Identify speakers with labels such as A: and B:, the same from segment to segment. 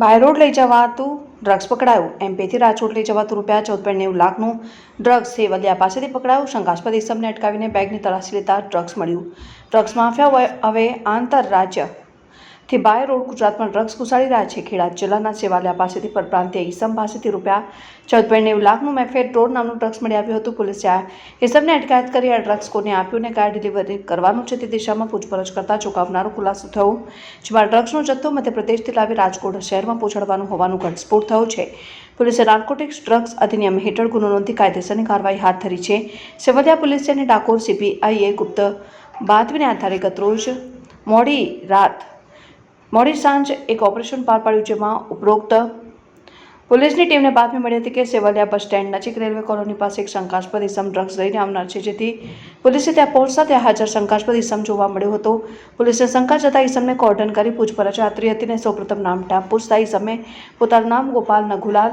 A: By road લઈ જવાતું drugs પકડાયું. એમપીથી Rajkot લઈ જવાતું રૂપિયા ચૌદ પોઈન્ટ નેવું લાખનું ડ્રગ્સ સેવલિયા પાસેથી પકડાયું. શંકાસ્પદ ઇસમને અટકાવીને બેગની તલાશી લેતા ડ્રગ્સ મળ્યું. ડ્રગ્સ માફિયા હવે આંતરરાજ્ય થી બાય રોડ ગુજરાતમાં ડ્રગ્સ ઘુસાડી રહ્યા છે. ખેડા જિલ્લાના સેવાલિયા પાસેથી પરપ્રાંતીય ઈસમ પાસેથી રૂપિયા ચૌદ પોઈન્ટ નેવું લાખનું મેફેડ રોડ નામનું ડ્રગ્સ મળી આવ્યું હતું. પોલીસે આ ઈસમને અટકાયત કરી આ ડ્રગ્સ કોને આપ્યું અને કયા ડિલિવરી કરવાનું છે તે દિશામાં પૂછપરછ કરતા ચોંકાવનારો ખુલાસો થયો. જેમાં ડ્રગ્સનો જથ્થો મધ્યપ્રદેશથી લાવી રાજકોટ શહેરમાં પહોંચાડવાનું હોવાનું ઘટસ્ફોટ થયો છે. પોલીસે નાર્કોટિક્સ ડ્રગ્સ અધિનિયમ હેઠળ ગુનો નોંધી કાયદેસરની કાર્યવાહી હાથ ધરી છે. સેવલિયા પોલીસે અને ડાકોર સીપીઆઈએ ગુપ્ત બાતમીને આધારે ગતરોજ મોડી રાત મોડી સાંજ એક ઓપરેશન પાર પાડ્યું જેમાં ઉપરોક્ત પોલીસની ટીમને બાતમી મળી હતી કે સેવલિયા બસ સ્ટેન્ડ નજીક રેલવે કોલોની પાસે એક શંકાસ્પદ ઇસમ ડ્રગ્સ લઈને આવનાર છે, જેથી પોલીસે ત્યાં પહોંચતા ત્યાં હાજર શંકાસ્પદ ઇસમ જોવા મળ્યો હતો. પોલીસે શંકા જતા ઇસમને કોર્ડન કરી પૂછપરછ. હાથ હતી અને સૌપ્રથમ નામ ટાપ પૂછતા ઇસમે પોતાનું નામ ગોપાલ નગુલાલ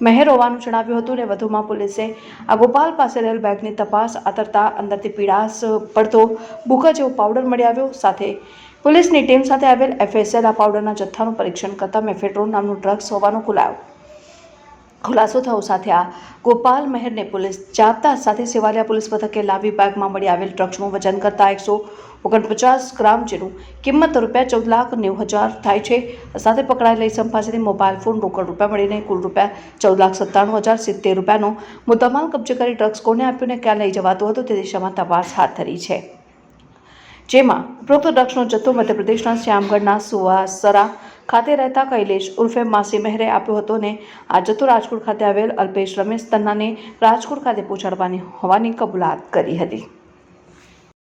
A: મહેર હોવાનું જણાવ્યું હતું ને વધુમાં પોલીસે આ ગોપાલ પાસે રહેલ બેગની તપાસ આતરતા અંદરથી પીડાશ પડતો બુકા જેવો પાવડર મળી આવ્યો. સાથે પોલીસની ટીમ સાથે આવેલ એફએસએલ આ પાવડરના જથ્થાનું પરીક્ષણ કરતાં મેફેટ્રોન નામનું ડ્રગ્સ હોવાનું ખુલાયો. ખુલાસો થયો સાથે આ ગોપાલ મહેરને પોલીસ જાપ્તા સાથે સેવાલિયા પોલીસ મથકે લાવી બેગમાં મળી આવેલ ડ્રગ્સનું વજન કરતાં એકસો ઓગણપચાસ ગ્રામ જેનું કિંમત રૂપિયા ચૌદ લાખ નેવું હજાર થાય છે. સાથે પકડાયેલા ઇસમ પાસેથી મોબાઈલ ફોન રોકડ રૂપિયા મળીને કુલ રૂપિયા ચૌદ લાખ સત્તાણું હજાર સિત્તેર રૂપિયાનો મુદ્દામાલ કબજે કરી ડ્રગ્સ કોને આપ્યું ને ક્યાં લઈ જવાતું હતું તે દિશામાં તપાસ હાથ ધરી છે. જેમાં ઉપરોક્ત ડ્રગ્સનો જથ્થો મધ્યપ્રદેશના શ્યામગઢના સુવાસરા ખાતે રહેતા કૈલેશ ઉર્ફે માસી મહેરે આપ્યો હતો ને આ જતો રાજકોટ ખાતે આવેલ અલ્પેશ રમેશ તન્નાને રાજકોટ ખાતે પહોંચાડવાની હોવાની કબૂલાત કરી હતી.